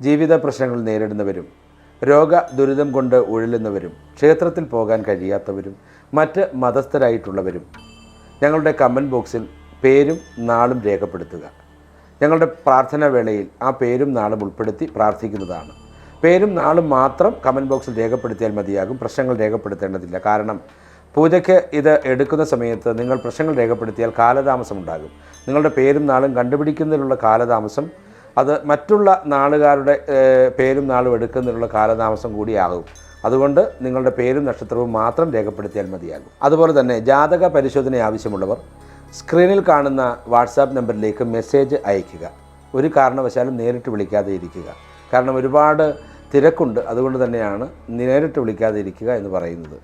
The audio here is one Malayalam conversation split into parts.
ജീവിത പ്രശ്നങ്ങൾ നേരിടുന്നവരും രോഗ ദുരിതം കൊണ്ട് ഉഴലുന്നവരും ക്ഷേത്രത്തിൽ പോകാൻ കഴിയാത്തവരും മറ്റ് മതസ്ഥരായിട്ടുള്ളവരും ഞങ്ങളുടെ കമന്റ് ബോക്സിൽ പേരും നാളും രേഖപ്പെടുത്തുക. ഞങ്ങളുടെ പ്രാർത്ഥനാ വേളയിൽ ആ പേരും നാളും ഉൾപ്പെടുത്തി പ്രാർത്ഥിക്കുന്നതാണ്. പേരും നാളും മാത്രം കമന്റ് ബോക്സിൽ രേഖപ്പെടുത്തിയാൽ മതിയാകും. പ്രശ്നങ്ങൾ രേഖപ്പെടുത്തേണ്ടതില്ല. കാരണം പൂജയ്ക്ക് ഇത് എടുക്കുന്ന സമയത്ത് നിങ്ങൾ പ്രശ്നങ്ങൾ രേഖപ്പെടുത്തിയാൽ കാലതാമസം ഉണ്ടാകും നിങ്ങളുടെ പേരും നാളും കണ്ടുപിടിക്കുന്നതിനുള്ള കാലതാമസം അത് മറ്റുള്ള നാളുകാരുടെ പേരും നാളും എടുക്കുന്നതിനുള്ള കാലതാമസം കൂടിയാകും. അതുകൊണ്ട് നിങ്ങളുടെ പേരും നക്ഷത്രവും മാത്രം രേഖപ്പെടുത്തിയാൽ മതിയാകും. അതുപോലെ തന്നെ ജാതക പരിശോധന ആവശ്യമുള്ളവർ സ്ക്രീനിൽ കാണുന്ന വാട്സാപ്പ് നമ്പറിലേക്ക് മെസ്സേജ് അയയ്ക്കുക. ഒരു കാരണവശാലും നേരിട്ട് വിളിക്കാതെ ഇരിക്കുക. കാരണം ഒരുപാട് തിരക്കുണ്ട്. അതുകൊണ്ട് തന്നെയാണ് നേരിട്ട് വിളിക്കാതെ ഇരിക്കുക എന്ന് പറയുന്നത്.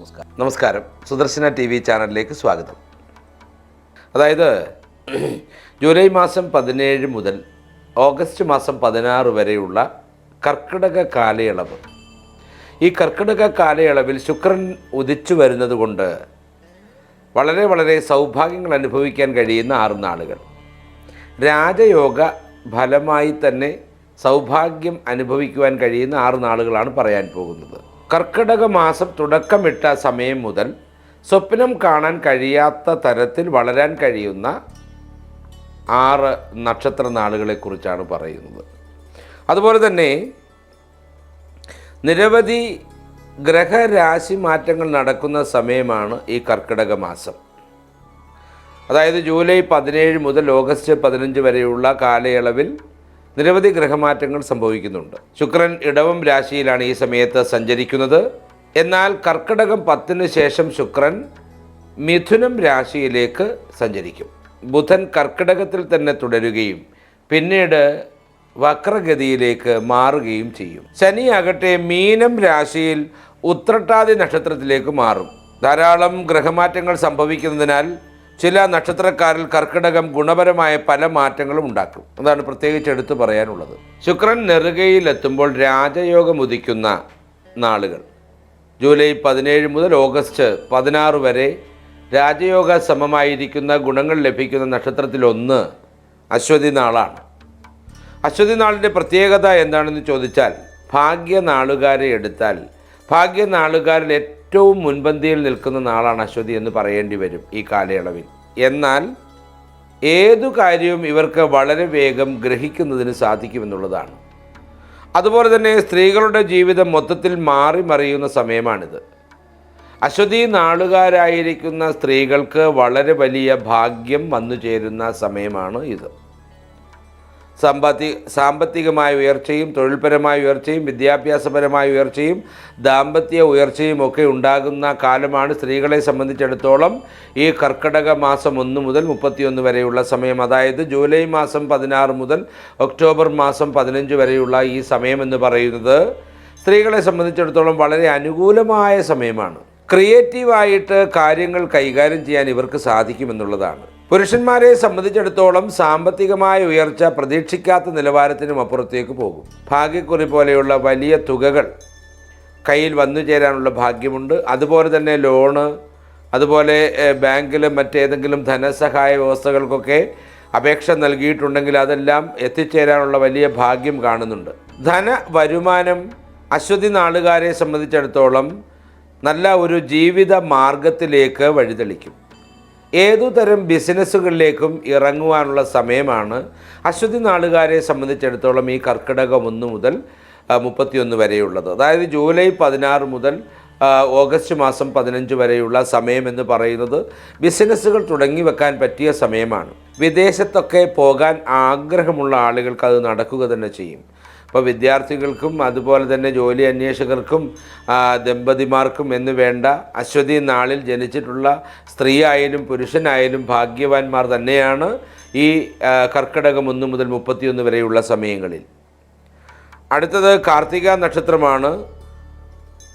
നമസ്കാരം. നമസ്കാരം. സുദർശന ടി വി ചാനലിലേക്ക് സ്വാഗതം. അതായത് ജൂലൈ മാസം പതിനേഴ് മുതൽ ഓഗസ്റ്റ് മാസം പതിനാറ് വരെയുള്ള കർക്കിടക കാലയളവ്. ഈ കർക്കിടക കാലയളവിൽ ശുക്രൻ ഉദിച്ചു വരുന്നത് കൊണ്ട് വളരെ വളരെ സൗഭാഗ്യങ്ങൾ അനുഭവിക്കാൻ കഴിയുന്ന ആറ് നാളുകൾ. രാജയോഗ ഫലമായി തന്നെ സൗഭാഗ്യം അനുഭവിക്കുവാൻ കഴിയുന്ന ആറ് നാളുകളാണ് പറയാൻ പോകുന്നത്. കർക്കിടക മാസം തുടക്കമിട്ട സമയം മുതൽ സ്വപ്നം കാണാൻ കഴിയാത്ത തരത്തിൽ വളരാൻ കഴിയുന്ന ആറ് നക്ഷത്ര നാളുകളെക്കുറിച്ചാണ് പറയുന്നത്. അതുപോലെ തന്നെ നിരവധി ഗ്രഹരാശി മാറ്റങ്ങൾ നടക്കുന്ന സമയമാണ് ഈ കർക്കിടക മാസം. അതായത് ജൂലൈ പതിനേഴ് മുതൽ ഓഗസ്റ്റ് പതിനഞ്ച് വരെയുള്ള കാലയളവിൽ നിരവധി ഗ്രഹമാറ്റങ്ങൾ സംഭവിക്കുന്നുണ്ട്. ശുക്രൻ ഇടവം രാശിയിലാണ് ഈ സമയത്ത് സഞ്ചരിക്കുന്നത്. എന്നാൽ കർക്കിടകം പത്തിന് ശേഷം ശുക്രൻ മിഥുനം രാശിയിലേക്ക് സഞ്ചരിക്കും. ബുധൻ കർക്കിടകത്തിൽ തന്നെ തുടരുകയും പിന്നീട് വക്രഗതിയിലേക്ക് മാറുകയും ചെയ്യും. ശനി ആകട്ടെ മീനം രാശിയിൽ ഉത്രട്ടാതി നക്ഷത്രത്തിലേക്ക് മാറും. ധാരാളം ഗ്രഹമാറ്റങ്ങൾ സംഭവിക്കുന്നതിനാൽ ചില നക്ഷത്രക്കാരിൽ കർക്കിടകം ഗുണപരമായ പല മാറ്റങ്ങളും ഉണ്ടാക്കും. അതാണ് പ്രത്യേകിച്ച് എടുത്തു പറയാനുള്ളത്. ശുക്രൻ നെറുകയിലെത്തുമ്പോൾ രാജയോഗം ഉദിക്കുന്ന നാളുകൾ. ജൂലൈ പതിനേഴ് മുതൽ ഓഗസ്റ്റ് പതിനാറ് വരെ രാജയോഗ സമമായിരിക്കുന്ന ഗുണങ്ങൾ ലഭിക്കുന്ന നക്ഷത്രത്തിലൊന്ന് അശ്വതി നാളാണ്. അശ്വതി നാളിന്റെ പ്രത്യേകത എന്താണെന്ന് ചോദിച്ചാൽ ഭാഗ്യ നാളുകാരെ എടുത്താൽ ഭാഗ്യ നാളുകാരിൽ ഏറ്റവും മുൻപന്തിയിൽ നിൽക്കുന്ന നാളാണ് അശ്വതി എന്ന് പറയേണ്ടി വരും ഈ കാലയളവിൽ. എന്നാൽ ഏതു കാര്യവും ഇവർക്ക് വളരെ വേഗം ഗ്രഹിക്കുന്നതിന് സാധിക്കുമെന്നുള്ളതാണ്. അതുപോലെ തന്നെ സ്ത്രീകളുടെ ജീവിതം മൊത്തത്തിൽ മാറി മറിയുന്ന സമയമാണിത്. അശ്വതി നാളുകാരായിരിക്കുന്ന സ്ത്രീകൾക്ക് വളരെ വലിയ ഭാഗ്യം വന്നു ചേരുന്ന സമയമാണ് ഇത്. സാമ്പത്തിക സാമ്പത്തികമായ ഉയർച്ചയും തൊഴിൽപരമായ ഉയർച്ചയും വിദ്യാഭ്യാസപരമായ ഉയർച്ചയും ദാമ്പത്യ ഉയർച്ചയും ഒക്കെ ഉണ്ടാകുന്ന കാലമാണ് സ്ത്രീകളെ സംബന്ധിച്ചിടത്തോളം ഈ കർക്കിടക മാസം ഒന്ന് മുതൽ മുപ്പത്തിയൊന്ന് വരെയുള്ള സമയം. അതായത് ജൂലൈ മാസം പതിനാറ് മുതൽ ഒക്ടോബർ മാസം പതിനഞ്ച് വരെയുള്ള ഈ സമയം എന്ന് പറയുന്നത് സ്ത്രീകളെ സംബന്ധിച്ചിടത്തോളം വളരെ അനുകൂലമായ സമയമാണ്. ക്രിയേറ്റീവായിട്ട് കാര്യങ്ങൾ കൈകാര്യം ചെയ്യാൻ ഇവർക്ക് സാധിക്കുമെന്നുള്ളതാണ്. പുരുഷന്മാരെ സംബന്ധിച്ചിടത്തോളം സാമ്പത്തികമായ ഉയർച്ച പ്രതീക്ഷിക്കാത്ത നിലവാരത്തിനും അപ്പുറത്തേക്ക് പോകും. ഭാഗ്യക്കുറി പോലെയുള്ള വലിയ തുകകൾ കയ്യിൽ വന്നു ചേരാനുള്ള ഭാഗ്യമുണ്ട്. അതുപോലെ തന്നെ ലോണ് അതുപോലെ ബാങ്കിലും മറ്റേതെങ്കിലും ധനസഹായ വ്യവസ്ഥകൾക്കൊക്കെ അപേക്ഷ നൽകിയിട്ടുണ്ടെങ്കിൽ അതെല്ലാം എത്തിച്ചേരാനുള്ള വലിയ ഭാഗ്യം കാണുന്നുണ്ട്. ധന വരുമാനം അശ്വതി നാളുകാരെ സംബന്ധിച്ചിടത്തോളം നല്ല ഒരു ജീവിത മാർഗത്തിലേക്ക് വഴിതെളിക്കും. ഏതുതരം ബിസിനസ്സുകളിലേക്കും ഇറങ്ങുവാനുള്ള സമയമാണ്. അശ്വതി നാളുകാരെ സംബന്ധിച്ചിടത്തോളം ഈ കർക്കിടകം ഒന്ന് മുതൽ മുപ്പത്തിയൊന്ന് വരെയുള്ളത്. അതായത് ജൂലൈ പതിനാറ് മുതൽ ഓഗസ്റ്റ് മാസം പതിനഞ്ച് വരെയുള്ള സമയമെന്ന് പറയുന്നത് ബിസിനസ്സുകൾ തുടങ്ങി വെക്കാൻ പറ്റിയ സമയമാണ്. വിദേശത്തൊക്കെ പോകാൻ ആഗ്രഹമുള്ള ആളുകൾക്ക് അത് നടക്കുക തന്നെ ചെയ്യും. അപ്പോൾ വിദ്യാർത്ഥികൾക്കും അതുപോലെ തന്നെ ജോലി അന്വേഷകർക്കും ദമ്പതിമാർക്കും എന്ന് വേണ്ട അശ്വതി നാളിൽ ജനിച്ചിട്ടുള്ള സ്ത്രീ ആയാലും പുരുഷനായാലും ഭാഗ്യവാന്മാർ തന്നെയാണ് ഈ കർക്കിടകം ഒന്ന് മുതൽ മുപ്പത്തിയൊന്ന് വരെയുള്ള സമയങ്ങളിൽ. അടുത്തത് കാർത്തിക നക്ഷത്രമാണ്.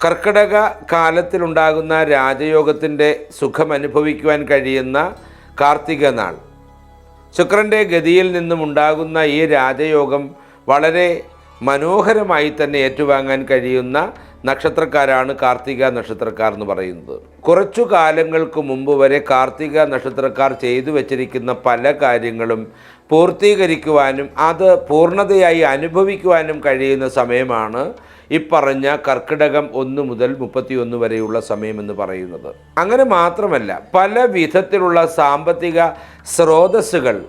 കർക്കിടക കാലത്തിലുണ്ടാകുന്ന രാജയോഗത്തിന്റെ സുഖം അനുഭവിക്കുവാൻ കഴിയുന്ന കാർത്തിക നാൾ. ശുക്രന്റെ ഗതിയിൽ നിന്നും ഉണ്ടാകുന്ന ഈ രാജയോഗം വളരെ മനോഹരമായി തന്നെ ഏറ്റുവാങ്ങാൻ കഴിയുന്ന നക്ഷത്രക്കാരാണ് കാർത്തിക നക്ഷത്രക്കാർ എന്ന് പറയുന്നത്. കുറച്ചു കാലങ്ങൾക്ക് മുമ്പ് വരെ കാർത്തിക നക്ഷത്രക്കാർ ചെയ്തു വച്ചിരിക്കുന്ന പല കാര്യങ്ങളും പൂർത്തീകരിക്കുവാനും അത് പൂർണതയായി അനുഭവിക്കുവാനും കഴിയുന്ന സമയമാണ് ഇപ്പറഞ്ഞ കർക്കിടകം ഒന്ന് മുതൽ മുപ്പത്തിയൊന്ന് വരെയുള്ള സമയമെന്ന് പറയുന്നത്. അങ്ങനെ മാത്രമല്ല പല വിധത്തിലുള്ള സാമ്പത്തിക സ്രോതസ്സുകൾ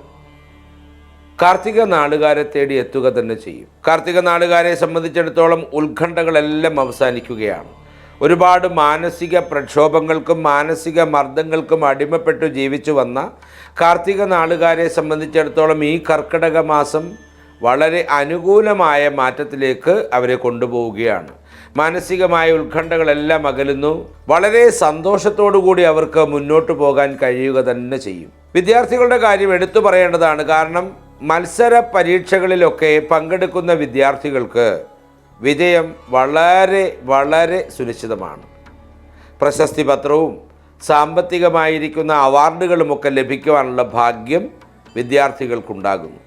കാർത്തിക നാടുകാരെ തേടി എത്തുക തന്നെ ചെയ്യും. കാർത്തിക നാടുകാരെ സംബന്ധിച്ചിടത്തോളം ഉത്കണ്ഠകളെല്ലാം അവസാനിക്കുകയാണ്. ഒരുപാട് മാനസിക പ്രക്ഷോഭങ്ങൾക്കും മാനസിക മർദ്ദങ്ങൾക്കും അടിമപ്പെട്ടു ജീവിച്ചു വന്ന കാർത്തിക നാളുകാരെ സംബന്ധിച്ചിടത്തോളം ഈ കർക്കിടക മാസം വളരെ അനുകൂലമായ മാറ്റത്തിലേക്ക് അവരെ കൊണ്ടുപോവുകയാണ്. മാനസികമായ ഉത്കണ്ഠകളെല്ലാം അകലുന്നു. വളരെ കൂടി അവർക്ക് മുന്നോട്ട് പോകാൻ കഴിയുക തന്നെ ചെയ്യും. വിദ്യാർത്ഥികളുടെ കാര്യം എടുത്തു പറയേണ്ടതാണ്. കാരണം മത്സര പരീക്ഷകളിലൊക്കെ പങ്കെടുക്കുന്ന വിദ്യാർത്ഥികൾക്ക് വിജയം വളരെ വളരെ സുനിശ്ചിതമാണ്. പ്രശസ്തി പത്രവും സാമ്പത്തികമായിരിക്കുന്ന അവാർഡുകളുമൊക്കെ ലഭിക്കുവാനുള്ള ഭാഗ്യം വിദ്യാർത്ഥികൾക്കുണ്ടാകുന്നു.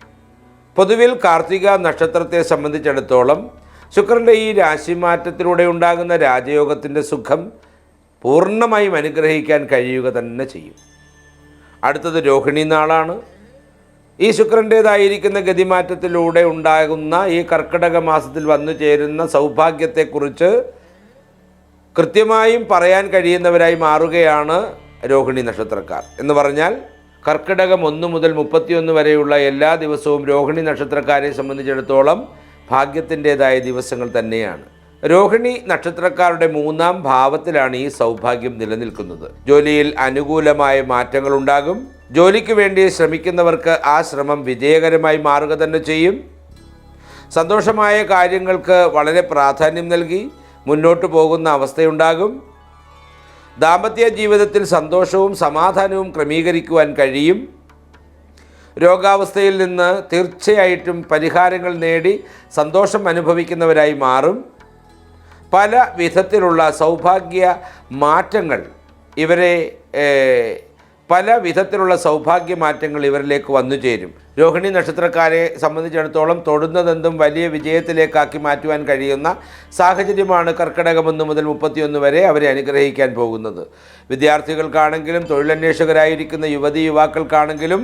പൊതുവിൽ കാർത്തിക നക്ഷത്രത്തെ സംബന്ധിച്ചിടത്തോളം ശുക്രന്റെ ഈ രാശിമാറ്റത്തിലൂടെ ഉണ്ടാകുന്ന രാജയോഗത്തിന്റെ സുഖം പൂർണമായും അനുഗ്രഹിക്കാൻ കഴിയുക തന്നെ ചെയ്യും. അടുത്തത് രോഹിണി നാളാണ്. ഈ ശുക്രന്റേതായിരിക്കുന്ന ഗതിമാറ്റത്തിലൂടെ ഉണ്ടാകുന്ന ഈ കർക്കിടക മാസത്തിൽ വന്നു ചേരുന്ന സൗഭാഗ്യത്തെക്കുറിച്ച് കൃത്യമായും പറയാൻ കഴിയുന്നവരായി മാറുകയാണ് രോഹിണി നക്ഷത്രക്കാർ. എന്ന് പറഞ്ഞാൽ കർക്കിടകം ഒന്ന് മുതൽ മുപ്പത്തിയൊന്ന് വരെയുള്ള എല്ലാ ദിവസവും രോഹിണി നക്ഷത്രക്കാരെ സംബന്ധിച്ചിടത്തോളം ഭാഗ്യത്തിന്റേതായ ദിവസങ്ങൾ തന്നെയാണ്. രോഹിണി നക്ഷത്രക്കാരുടെ മൂന്നാം ഭാവത്തിലാണ് ഈ സൗഭാഗ്യം നിലനിൽക്കുന്നത്. ജോലിയിൽ അനുകൂലമായ മാറ്റങ്ങൾ ഉണ്ടാകും ജോലിക്ക് വേണ്ടി ശ്രമിക്കുന്നവർക്ക് ആ ശ്രമം വിജയകരമായി മാറുക തന്നെ ചെയ്യും. സന്തോഷമായ കാര്യങ്ങൾക്ക് വളരെ പ്രാധാന്യം നൽകി മുന്നോട്ട് പോകുന്ന അവസ്ഥയുണ്ടാകും. ദാമ്പത്യ ജീവിതത്തിൽ സന്തോഷവും സമാധാനവും ക്രമീകരിക്കുവാൻ കഴിയും. രോഗാവസ്ഥയിൽ നിന്ന് തീർച്ചയായിട്ടും പരിഹാരങ്ങൾ നേടി സന്തോഷം അനുഭവിക്കുന്നവരായി മാറും. പല വിധത്തിലുള്ള സൗഭാഗ്യ മാറ്റങ്ങൾ ഇവരെ പല വിധത്തിലുള്ള സൗഭാഗ്യ മാറ്റങ്ങൾ ഇവരിലേക്ക് വന്നു ചേരും. രോഹിണി നക്ഷത്രക്കാരെ സംബന്ധിച്ചിടത്തോളം തൊടുന്നതെന്തും വലിയ വിജയത്തിലേക്കാക്കി മാറ്റുവാൻ കഴിയുന്ന സാഹചര്യമാണ് കർക്കിടകം ഒന്ന് മുതൽ മുപ്പത്തിയൊന്ന് വരെ അവരെ അനുഗ്രഹിക്കാൻ പോകുന്നത്. വിദ്യാർത്ഥികൾക്കാണെങ്കിലും തൊഴിലന്വേഷകരായിരിക്കുന്ന യുവതി യുവാക്കൾക്കാണെങ്കിലും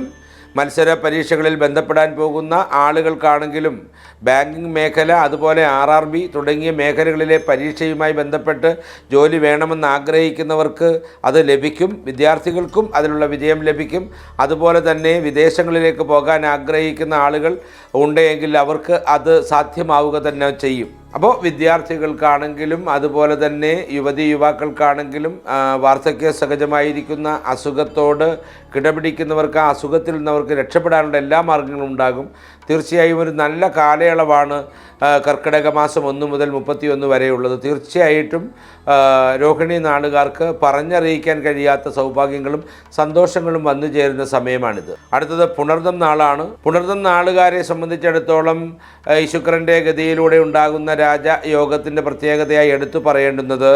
മത്സര പരീക്ഷകളിൽ ബന്ധപ്പെടാൻ പോകുന്ന ആളുകൾക്കാണെങ്കിലും ബാങ്കിംഗ് മേഖല അതുപോലെ ആർ ആർ ബി തുടങ്ങിയ മേഖലകളിലെ പരീക്ഷയുമായി ബന്ധപ്പെട്ട് ജോലി വേണമെന്ന് ആഗ്രഹിക്കുന്നവർക്ക് അത് ലഭിക്കും. വിദ്യാർത്ഥികൾക്കും അതിനുള്ള വിജയം ലഭിക്കും. അതുപോലെ തന്നെ വിദേശങ്ങളിലേക്ക് പോകാൻ ആഗ്രഹിക്കുന്ന ആളുകൾ ഉണ്ടെങ്കിൽ അവർക്ക് അത് സാധ്യമാവുക തന്നെ ചെയ്യും. അപ്പോൾ വിദ്യാർത്ഥികൾക്കാണെങ്കിലും അതുപോലെ തന്നെ യുവതി യുവാക്കൾക്കാണെങ്കിലും വാർദ്ധക്യ സഹജമായിരിക്കുന്ന അസുഖത്തോട് കിടപിടിക്കുന്നവർക്ക് ആ അസുഖത്തിൽ നിന്നവർക്ക് രക്ഷപ്പെടാനുള്ള എല്ലാ മാർഗങ്ങളും ഉണ്ടാകും. തീർച്ചയായും ഒരു നല്ല കാലയളവാണ് കർക്കിടക മാസം ഒന്ന് മുതൽ മുപ്പത്തിയൊന്ന് വരെയുള്ളത്. തീർച്ചയായിട്ടും രോഹിണി നാടുകാർക്ക് പറഞ്ഞറിയിക്കാൻ കഴിയാത്ത സൗഭാഗ്യങ്ങളും സന്തോഷങ്ങളും വന്നു ചേരുന്ന സമയമാണിത്. അടുത്തത് പുണർദം നാളാണ്. പുണർദം നാളുകാരെ സംബന്ധിച്ചിടത്തോളം ഈ ഗതിയിലൂടെ ഉണ്ടാകുന്ന രാജയോഗത്തിന്റെ പ്രത്യേകതയായി എടുത്തു പറയേണ്ടുന്നത്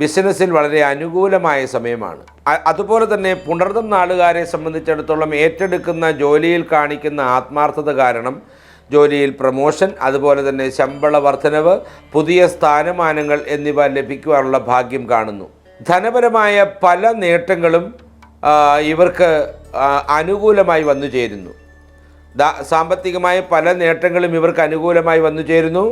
ബിസിനസ്സിൽ വളരെ അനുകൂലമായ സമയമാണ്. അതുപോലെ തന്നെ പുണർദം നാളുകാരെ സംബന്ധിച്ചിടത്തോളം ഏറ്റെടുക്കുന്ന ജോലിയിൽ കാണിക്കുന്ന ആത്മാർത്ഥത കാരണം ജോലിയിൽ പ്രമോഷൻ അതുപോലെ തന്നെ ശമ്പള വർധനവ് പുതിയ സ്ഥാനമാനങ്ങൾ എന്നിവ ലഭിക്കുവാനുള്ള ഭാഗ്യം കാണുന്നു. ധനപരമായ പല നേട്ടങ്ങളും ഇവർക്ക് അനുകൂലമായി വന്നു ചേരുന്നു സാമ്പത്തികമായ പല നേട്ടങ്ങളും ഇവർക്ക് അനുകൂലമായി വന്നു ചേരുന്നു.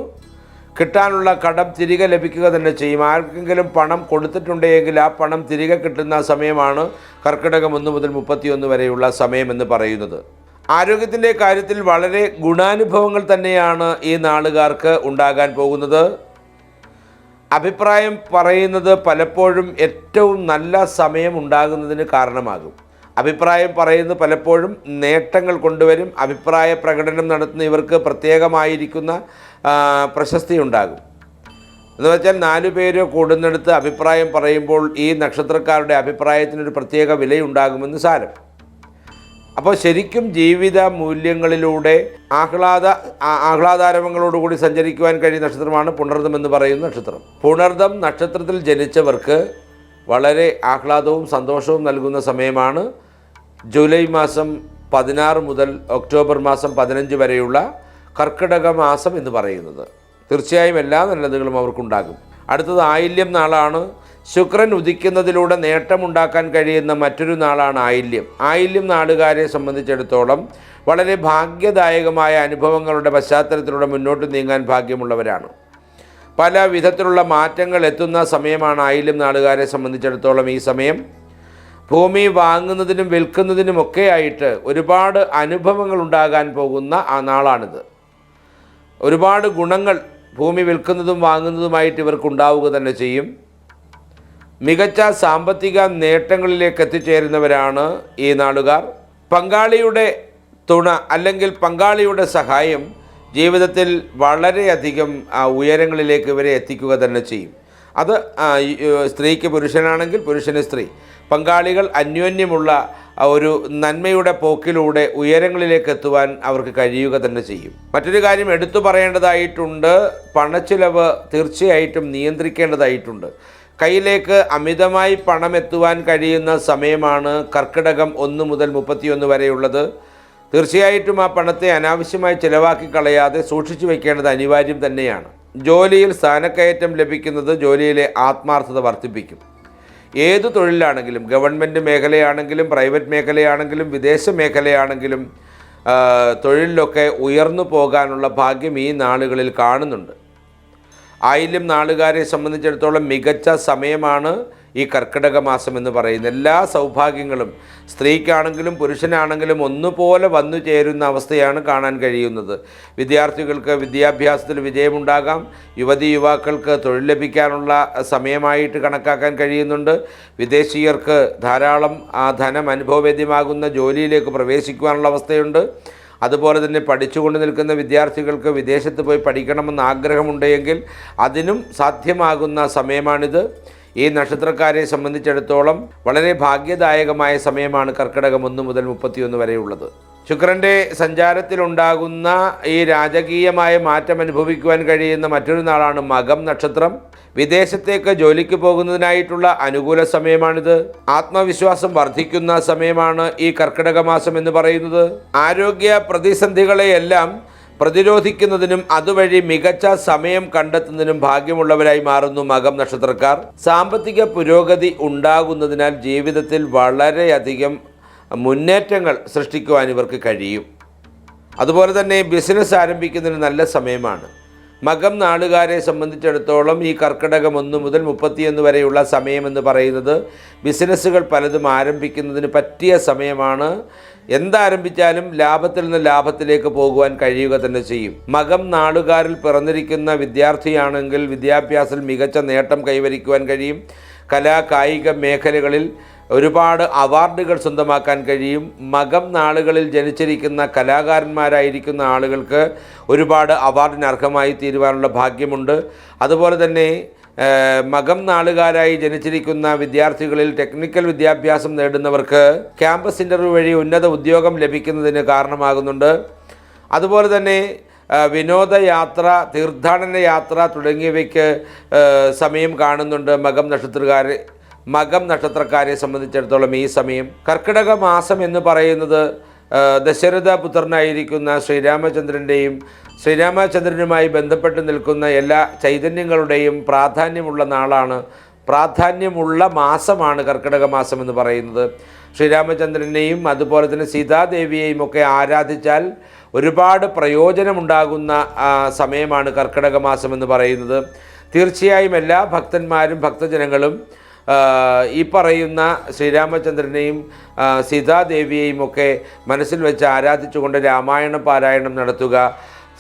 കിട്ടാനുള്ള കടം തിരികെ ലഭിക്കുക തന്നെ ചെയ്യും. ആർക്കെങ്കിലും പണം കൊടുത്തിട്ടുണ്ടെങ്കിൽ ആ പണം തിരികെ കിട്ടുന്ന സമയമാണ് കർക്കിടകം ഒന്ന് മുതൽ മുപ്പത്തിയൊന്ന് വരെയുള്ള സമയമെന്ന് പറയുന്നത്. ആരോഗ്യത്തിന്റെ കാര്യത്തിൽ വളരെ ഗുണാനുഭവങ്ങൾ തന്നെയാണ് ഈ നാളുകാർക്ക് ഉണ്ടാകാൻ പോകുന്നത്. അഭിപ്രായം പറയുന്നത് പലപ്പോഴും ഏറ്റവും നല്ല സമയം ഉണ്ടാകുന്നതിന് കാരണമാകും. അഭിപ്രായം പറയുന്ന പലപ്പോഴും നേട്ടങ്ങൾ കൊണ്ടുവരും. അഭിപ്രായ പ്രകടനം നടത്തുന്ന ഇവർക്ക് പ്രത്യേകമായിരിക്കുന്ന പ്രശസ്തി ഉണ്ടാകും എന്ന് വെച്ചാൽ നാലു പേര് കൂടുന്നിടത്ത് അഭിപ്രായം പറയുമ്പോൾ ഈ നക്ഷത്രക്കാരുടെ അഭിപ്രായത്തിനൊരു പ്രത്യേക വിലയുണ്ടാകുമെന്ന് സാരം. അപ്പോൾ ശരിക്കും ജീവിത മൂല്യങ്ങളിലൂടെ ആഹ്ലാദ ആഹ്ലാദാരവങ്ങളോടുകൂടി സഞ്ചരിക്കുവാൻ കഴിയുന്ന നക്ഷത്രമാണ് പുണർദം എന്ന് പറയുന്ന നക്ഷത്രം. പുണർദം നക്ഷത്രത്തിൽ ജനിച്ചവർക്ക് വളരെ ആഹ്ലാദവും സന്തോഷവും നൽകുന്ന സമയമാണ് ജൂലൈ മാസം പതിനാറ് മുതൽ ഒക്ടോബർ മാസം പതിനഞ്ച് വരെയുള്ള കർക്കിടക മാസം എന്ന് പറയുന്നത്. തീർച്ചയായും എല്ലാ നല്ലതുകളും അവർക്കുണ്ടാകും. അടുത്തത് ആയില്യം നാളാണ്. ശുക്രൻ ഉദിക്കുന്നതിലൂടെ നേട്ടമുണ്ടാക്കാൻ കഴിയുന്ന മറ്റൊരു നാളാണ് ആയില്യം. ആയില്യം നാടുകാരെ സംബന്ധിച്ചിടത്തോളം വളരെ ഭാഗ്യദായകമായ അനുഭവങ്ങളുടെ പശ്ചാത്തലത്തിലൂടെ മുന്നോട്ട് നീങ്ങാൻ ഭാഗ്യമുള്ളവരാണ്. പല വിധത്തിലുള്ള മാറ്റങ്ങൾ എത്തുന്ന സമയമാണ് ആയില്യം നാടുകാരെ സംബന്ധിച്ചിടത്തോളം ഈ സമയം. ഭൂമി വാങ്ങുന്നതിനും വിൽക്കുന്നതിനും ഒക്കെ ആയിട്ട് ഒരുപാട് അനുഭവങ്ങൾ ഉണ്ടാകാൻ പോകുന്ന ആ നാളാണിത്. ഒരുപാട് ഗുണങ്ങൾ ഭൂമി വിൽക്കുന്നതും വാങ്ങുന്നതുമായിട്ട് ഇവർക്ക് ഉണ്ടാവുക തന്നെ ചെയ്യും. മികച്ച സാമ്പത്തിക നേട്ടങ്ങളിലേക്ക് എത്തിച്ചേരുന്നവരാണ് ഈ നാളുകാർ പങ്കാളിയുടെ തുണ അല്ലെങ്കിൽ പങ്കാളിയുടെ സഹായം ജീവിതത്തിൽ വളരെയധികം ഉയരങ്ങളിലേക്ക് ഇവരെ എത്തിക്കുക തന്നെ ചെയ്യും. അത് സ്ത്രീക്ക് പുരുഷനാണെങ്കിൽ പുരുഷന് സ്ത്രീ. പങ്കാളികൾ അന്യോന്യമുള്ള ഒരു നന്മയുടെ പോക്കിലൂടെ ഉയരങ്ങളിലേക്ക് എത്തുവാൻ അവർക്ക് കഴിയുക തന്നെ ചെയ്യും. മറ്റൊരു കാര്യം എടുത്തു പറയേണ്ടതായിട്ടുണ്ട്. പണച്ചിലവ് തീർച്ചയായിട്ടും നിയന്ത്രിക്കേണ്ടതായിട്ടുണ്ട്. കയ്യിലേക്ക് അമിതമായി പണം എത്തുവാൻ കഴിയുന്ന സമയമാണ് കർക്കിടകം ഒന്ന് മുതൽ മുപ്പത്തിയൊന്ന് വരെയുള്ളത്. തീർച്ചയായിട്ടും ആ പണത്തെ അനാവശ്യമായി ചിലവാക്കി കളയാതെ സൂക്ഷിച്ചു വയ്ക്കേണ്ടത് അനിവാര്യം തന്നെയാണ്. ജോലിയിൽ സ്ഥാനക്കയറ്റം ലഭിക്കുന്നത് ജോലിയിലെ ആത്മാർത്ഥത വർദ്ധിപ്പിക്കും. ഏത് തൊഴിലാണെങ്കിലും ഗവൺമെന്റ് മേഖലയാണെങ്കിലും പ്രൈവറ്റ് മേഖലയാണെങ്കിലും വിദേശ മേഖലയാണെങ്കിലും തൊഴിലിലൊക്കെ ഉയർന്നു പോകാനുള്ള ഭാഗ്യം ഈ നാളുകളിൽ കാണുന്നുണ്ട്. ആയില്യം നാളുകാരെ സംബന്ധിച്ചിടത്തോളം മികച്ച സമയമാണ്. ഈ കർക്കിടക മാസം എന്ന് പറയുന്ന എല്ലാ സൗഭാഗ്യങ്ങളും സ്ത്രീക്കാണെങ്കിലും പുരുഷനാണെങ്കിലും ഒന്നുപോലെ വന്നു ചേരുന്ന അവസ്ഥയാണ് കാണാൻ കഴിയുന്നത്. വിദ്യാർത്ഥികൾക്ക് വിദ്യാഭ്യാസത്തിൽ വിജയമുണ്ടാകാം. യുവതി യുവാക്കൾക്ക് തൊഴിൽ ലഭിക്കാനുള്ള സമയമായിട്ട് കണക്കാക്കാൻ കഴിയുന്നുണ്ട്. വിദേശീയർക്ക് ധാരാളം ധനം അനുഭവവേദ്യമാകുന്ന ജോലിയിലേക്ക് പ്രവേശിക്കുവാനുള്ള അവസ്ഥയുണ്ട്. അതുപോലെ തന്നെ പഠിച്ചുകൊണ്ട് നിൽക്കുന്ന വിദ്യാർത്ഥികൾക്ക് വിദേശത്ത് പോയി പഠിക്കണമെന്ന് ആഗ്രഹമുണ്ടെങ്കിൽ അതിനും സാധ്യമാകുന്ന സമയമാണിത്. ഈ നക്ഷത്രക്കാരെ സംബന്ധിച്ചിടത്തോളം വളരെ ഭാഗ്യദായകമായ സമയമാണ് കർക്കിടകം ഒന്ന് മുതൽ മുപ്പത്തിയൊന്ന് വരെയുള്ളത്. ശുക്രന്റെ സഞ്ചാരത്തിലുണ്ടാകുന്ന ഈ രാജകീയമായ മാറ്റം അനുഭവിക്കുവാൻ കഴിയുന്ന മറ്റൊരു നാളാണ് മകം നക്ഷത്രം. വിദേശത്തേക്ക് ജോലിക്ക് പോകുന്നതിനായിട്ടുള്ള അനുകൂല സമയമാണിത്. ആത്മവിശ്വാസം വർദ്ധിക്കുന്ന സമയമാണ് ഈ കർക്കിടക മാസം എന്ന് പറയുന്നത്. ആരോഗ്യ പ്രതിസന്ധികളെയെല്ലാം പ്രതിരോധിക്കുന്നതിനും അതുവഴി മികച്ച സമയം കണ്ടെത്തുന്നതിനും ഭാഗ്യമുള്ളവരായി മാറുന്നു മകം നക്ഷത്രക്കാർ. സാമ്പത്തിക പുരോഗതി ഉണ്ടാകുന്നതിനാൽ ജീവിതത്തിൽ വളരെയധികം മുന്നേറ്റങ്ങൾ സൃഷ്ടിക്കുവാൻ ഇവർക്ക് കഴിയും. അതുപോലെ തന്നെ ബിസിനസ് ആരംഭിക്കുന്നതിന് നല്ല സമയമാണ്. മകം നാളുകാരെ സംബന്ധിച്ചിടത്തോളം ഈ കർക്കിടകം ഒന്ന് മുതൽ മുപ്പത്തിയൊന്ന് വരെയുള്ള സമയമെന്ന് പറയുന്നത് ബിസിനസ്സുകൾ പലതും ആരംഭിക്കുന്നതിന് പറ്റിയ സമയമാണ്. എന്താരംഭിച്ചാലും ലാഭത്തിൽ നിന്ന് ലാഭത്തിലേക്ക് പോകുവാൻ കഴിയുക തന്നെ ചെയ്യും. മകം നാടുകാരിൽ പിറന്നിരിക്കുന്ന വിദ്യാർത്ഥിയാണെങ്കിൽ വിദ്യാഭ്യാസത്തിൽ മികച്ച നേട്ടം കൈവരിക്കുവാൻ കഴിയും. കലാ കായിക മേഖലകളിൽ ഒരുപാട് അവാർഡുകൾ സ്വന്തമാക്കാൻ കഴിയും. മകം നാളുകളിൽ ജനിച്ചിരിക്കുന്ന കലാകാരന്മാരായിരിക്കുന്ന ആളുകൾക്ക് ഒരുപാട് അവാർഡിന് അർഹമായി തീരുവാനുള്ള ഭാഗ്യമുണ്ട്. അതുപോലെ തന്നെ മകം നാളുകാരായി ജനിച്ചിരിക്കുന്ന വിദ്യാർത്ഥികളിൽ ടെക്നിക്കൽ വിദ്യാഭ്യാസം നേടുന്നവർക്ക് ക്യാമ്പസ് ഇന്റർവ്യൂ വഴി ഉന്നത ഉദ്യോഗം ലഭിക്കുന്നതിന് കാരണമാകുന്നുണ്ട്. അതുപോലെ തന്നെ വിനോദയാത്ര തീർത്ഥാടന യാത്ര തുടങ്ങിയവയ്ക്ക് സമയം കാണുന്നുണ്ട്. മകം നക്ഷത്രക്കാരെ മകം നക്ഷത്രക്കാരെ സംബന്ധിച്ചിടത്തോളം ഈ സമയം. കർക്കിടക മാസം എന്ന് പറയുന്നത് ദശരഥ പുത്രനായിരിക്കുന്ന ശ്രീരാമചന്ദ്രന്റെയും ശ്രീരാമചന്ദ്രനുമായി ബന്ധപ്പെട്ട് നിൽക്കുന്ന എല്ലാ ചൈതന്യങ്ങളുടെയും പ്രാധാന്യമുള്ള നാളാണ്. പ്രാധാന്യമുള്ള മാസമാണ് കർക്കിടക മാസം എന്ന് പറയുന്നത്. ശ്രീരാമചന്ദ്രനെയും അതുപോലെ തന്നെ സീതാദേവിയെയും ഒക്കെ ആരാധിച്ചാൽ ഒരുപാട് പ്രയോജനമുണ്ടാകുന്ന സമയമാണ് കർക്കിടക മാസം എന്ന് പറയുന്നത്. തീർച്ചയായും എല്ലാ ഭക്തന്മാരും ഭക്തജനങ്ങളും ഈ പറയുന്ന ശ്രീരാമചന്ദ്രനെയും സീതാദേവിയെയും ഒക്കെ മനസ്സിൽ വെച്ച് ആരാധിച്ചുകൊണ്ട് രാമായണ പാരായണം നടത്തുക.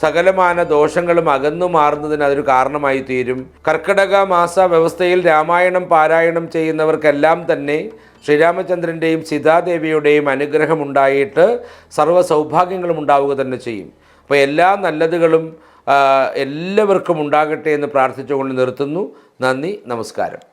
സകലമാന ദോഷങ്ങളും അകന്നു മാറുന്നതിന് അതൊരു കാരണമായി തീരും. കർക്കിടക മാസ വ്യവസ്ഥയിൽ രാമായണം പാരായണം ചെയ്യുന്നവർക്കെല്ലാം തന്നെ ശ്രീരാമചന്ദ്രന്റെയും സീതാദേവിയുടെയും അനുഗ്രഹം ഉണ്ടായിട്ട് സർവ സൗഭാഗ്യങ്ങളും ഉണ്ടാവുക തന്നെ ചെയ്യും. അപ്പോൾ എല്ലാ നല്ലതുകളും എല്ലാവർക്കും ഉണ്ടാകട്ടെ എന്ന് പ്രാർത്ഥിച്ചുകൊണ്ട് നിർത്തുന്നു. നന്ദി നമസ്കാരം.